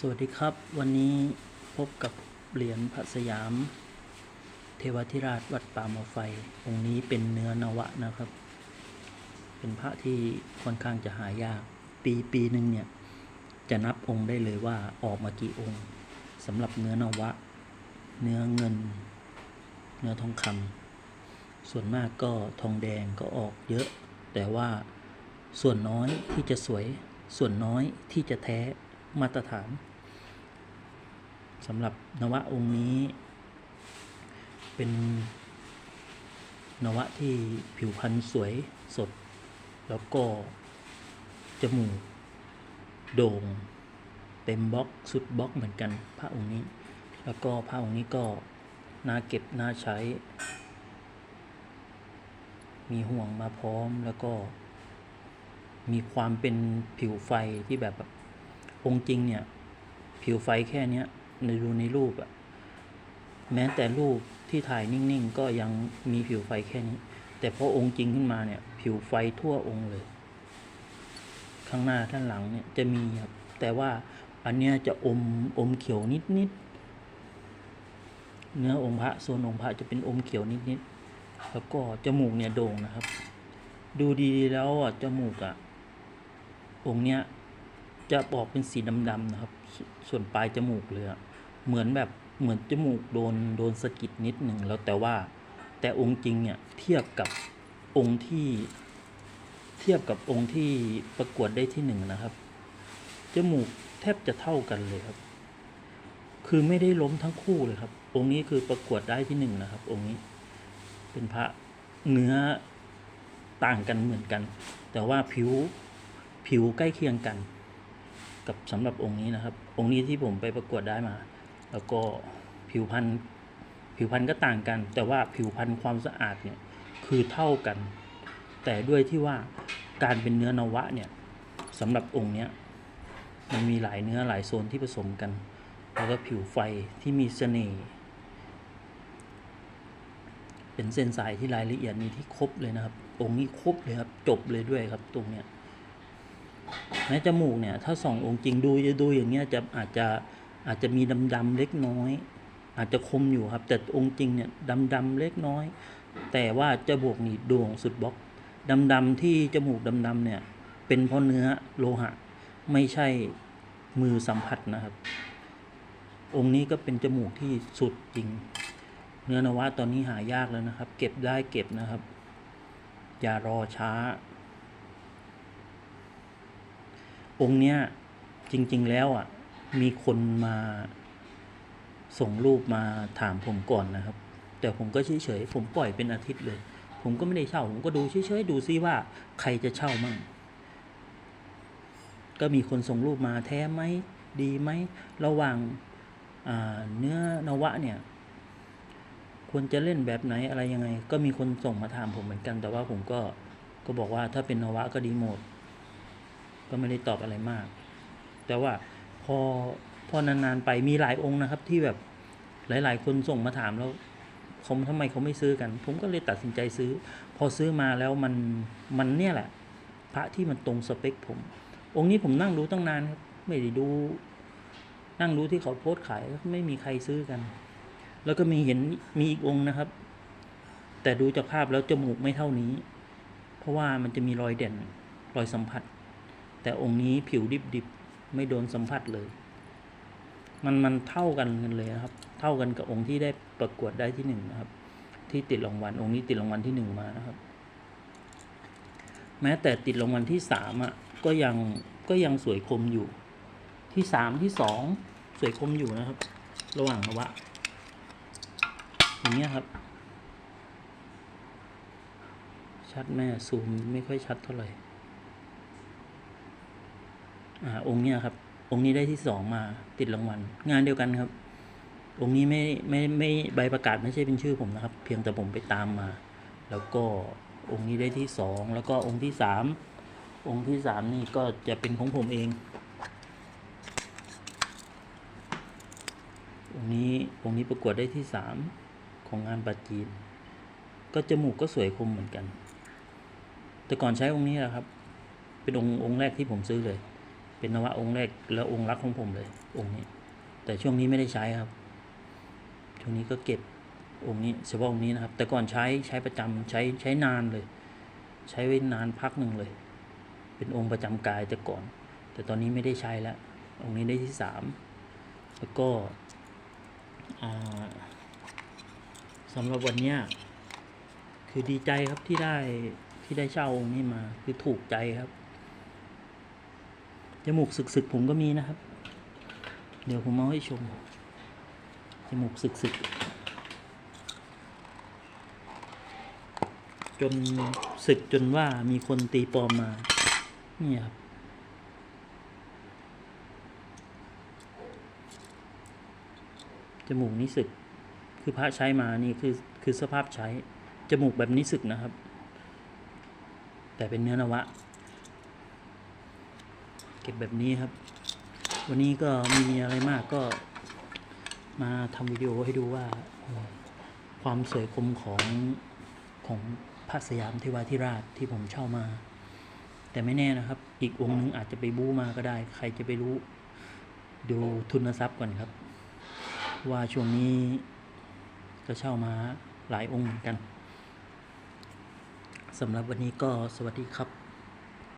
สวัสดีครับ วันนี้พบกับเหรียญพระสยาม เทวทิราชวัดป่าหมอไฟ องค์นี้เป็นเนื้อนวะนะครับ เป็นพระที่ค่อนข้างจะหายาก ปีปีหนึ่งเนี่ย จะนับองค์ได้เลยว่าออกมากี่องค์สำหรับเนื้อนวะ เนื้อเงิน เนื้อทองคำส่วนมากก็ทองแดงก็ออกเยอะ แต่ว่าส่วนน้อยที่จะสวย ส่วนน้อยที่จะแท้ มาตรฐานสำหรับนวะองค์นี้ เป็นนวะที่ผิวพรรณสวยสด แล้วก็ จมูก โด่ง เต็มบล็อกสุดบล็อกเหมือนกันพระองค์นี้ แล้วก็พระองค์นี้ก็น่าเก็บน่าใช้ มีห่วงมาพร้อมแล้วก็ มีความเป็นผิวไฟที่แบบแบบ องค์จริงเนี่ย ผิวไฟแค่เนี้ยในดูในรูปอะแม้แต่รูปที่ถ่ายนิ่งๆ ก็ยังมีผิวไฟแค่นี้ แต่พอองค์จริงขึ้นมาเนี่ย ผิวไฟทั่วองค์เลย ข้างหน้าข้างหลังเนี่ยจะมีครับ แต่ว่าอันเนี้ยจะอมอมเขียวนิดๆ เนื้อองค์พระโซนองค์พระจะเป็นอมเขียวนิดๆ แล้วก็จมูกเนี่ยโด่งนะครับ ดูดีๆแล้วอะจมูกอะองค์เนี้ย จะออกเป็นสีดำๆนะครับ ส่วนปลายจมูกเลยเหมือนแบบเหมือนจมูกโดนโดนสะกิดนิดหนึ่งแล้วแต่ว่าแต่องค์จริงเนี่ยเทียบกับองค์ที่เทียบกับองค์ที่ประกวดได้ที่หนึ่งนะครับ จมูกแทบจะเท่ากันเลยครับ คือไม่ได้ล้มทั้งคู่เลยครับ องค์นี้คือประกวดได้ที่หนึ่งนะครับ องค์นี้ เป็นพระเนื้อต่างกันเหมือนกัน แต่ว่าผิวผิวใกล้เคียงกัน กับสำหรับองค์นี้นะครับ องค์นี้ที่ผมไปประกวดได้มา แล้วก็ผิวพันธุ์ผิวพันธุ์ก็ต่างกัน แต่ว่าผิวพันธุ์ความสะอาดเนี่ยคือเท่ากัน แต่ด้วยที่ว่าการเป็นเนื้อนวะเนี่ยสำหรับองค์เนี้ยมันมีหลายเนื้อหลายโซนที่ผสมกัน แล้วก็ผิวไฟที่มีเสน่ห์เป็นเส้นสายที่รายละเอียดนี่ที่ครบเลยนะครับ องค์นี้ครบเลยครับ จบเลยด้วยครับตรงเนี้ย แม้จมูกเนี่ยถ้าส่ององค์จริงดูจะดูอย่างเงี้ยจะอาจจะอาจจะมีดำๆเล็กน้อย อาจจะคมอยู่ครับ แต่องค์จริงเนี่ยดำๆเล็กน้อย แต่ว่าจมูกนี่ด่งสุดบล็อกดำๆที่จมูกดำๆเนี่ยเป็นเพราะเนื้อโลหะ ไม่ใช่มือสัมผัสนะครับ องค์นี้ก็เป็นจมูกที่สุดจริง เนื้อนวะตอนนี้หายากแล้วนะครับ เก็บได้เก็บนะครับ อย่ารอช้า องค์เนี้ยจริง ๆ แล้วอะ มีคนมาส่งรูปมาถามผมก่อนนะครับ แต่ผมก็เฉยๆผมปล่อยเป็นอาทิตย์เลย ผมก็ไม่ได้เช่า ผมก็ดูเฉยๆดูซิว่าใครจะเช่ามั่ง ก็มีคนส่งรูปมาแท้ไหมดีไหมระหว่างาเนื้อนวะเนี่ยควรจะเล่นแบบไหนอะไรยังไง ก็มีคนส่งมาถามผมเหมือนกัน แต่ว่าผมก็ก็บอกว่าถ้าเป็นนวะก็ดีหมด ก็ไม่ได้ตอบอะไรมาก แต่ว่าพอพอนานๆไปมีหลายองค์นะครับ ที่แบบหลาย ๆ คนส่งมาถามแล้วเขาทำไมเขาไม่ซื้อกัน ผมก็เลยตัดสินใจซื้อ พอซื้อมาแล้วมันมันเนี่ยแหละ พระที่มันตรงสเปคผม องค์นี้ผมนั่งดูตั้งนานครับไม่ได้ดู นั่งดูที่เขาโพสต์ขายไม่มีใครซื้อกัน แล้วก็มีเห็นมีอีกองค์นะครับ แต่ดูจากภาพแล้วจมูกไม่เท่านี้ เพราะว่ามันจะมีรอยเด่นรอยสัมผัส แต่องค์นี้ผิวดิบๆ ไม่โดนสัมผัสเลย มันมันเท่ากันกันเลยนะครับ เท่ากันกับองค์ที่ได้ประกวดได้ที่หนึ่งนะครับ ที่ติดรางวัลองค์นี้ติดรางวัลที่หนึ่งมานะครับ แม้แต่ติดรางวัลที่สามอะก็ยังก็ยังสวยคมอยู่ ที่สามที่สองสวยคมอยู่นะครับ ระหว่างนวะอย่างเงี้ยครับ ชัดแม่ซูมไม่ค่อยชัดเท่าไหร่ อ่าองค์เนี้ยครับ องค์นี้ได้ที่สองมาติดรางวัลงานเดียวกันครับ องค์นี้ไม่ไม่ไม่ใบประกาศไม่ใช่เป็นชื่อผมนะครับ เพียงแต่ผมไปตามมา แล้วก็องค์นี้ได้ที่สองแล้วก็องค์ที่สามองค์ที่สามนี่ก็จะเป็นของผมเอง องค์นี้องค์นี้ประกวดได้ที่สามของงานปาจีน ก็จมูกก็สวยคมเหมือนกัน แต่ก่อนใช้องค์นี้แหละครับ เป็นองค์องค์แรกที่ผมซื้อเลย เป็นนวะองค์แรกและองค์รักของผมเลย องค์นี้ แต่ช่วงนี้ไม่ได้ใช้ครับ ช่วงนี้ก็เก็บองค์นี้เฉพาะองค์นี้นะครับ แต่ก่อนใช้ใช้ประจำใช้ใช้นานเลย ใช้ไว้นานพักหนึ่งเลย เป็นองค์ประจำกายแต่ก่อน แต่ตอนนี้ไม่ได้ใช้แล้ว องค์นี้ได้ที่สามแล้วก็สำหรับวันนี้คือดีใจครับที่ได้ที่ได้เช่าองค์นี้มาคือถูกใจครับ จมูกสึกๆผมก็มีนะครับ เดี๋ยวผมเอาให้ชม จมูกสึกๆจนสึกจนว่ามีคนตีปลอมมา นี่ครับจมูกนี้สึก คือพระใช้มานี่คือคือสภาพใช้ จมูกแบบนี้สึกนะครับ แต่เป็นเนื้อนวะ เก็บแบบนี้ครับ วันนี้ก็ไม่มีอะไรมากก็ มาทำวิดีโอให้ดูว่า ความสวยคมของของพระสยามเทวาธิราชที่ผมเช่ามา แต่ไม่แน่นะครับ อีกองค์นึงอาจจะไปบู้มาก็ได้ ใครจะไปรู้ดูทุนทรัพย์ก่อนครับ ว่าช่วงนี้ก็เช่ามาหลายองค์เหมือนกันสำหรับวันนี้ก็สวัสดีครับ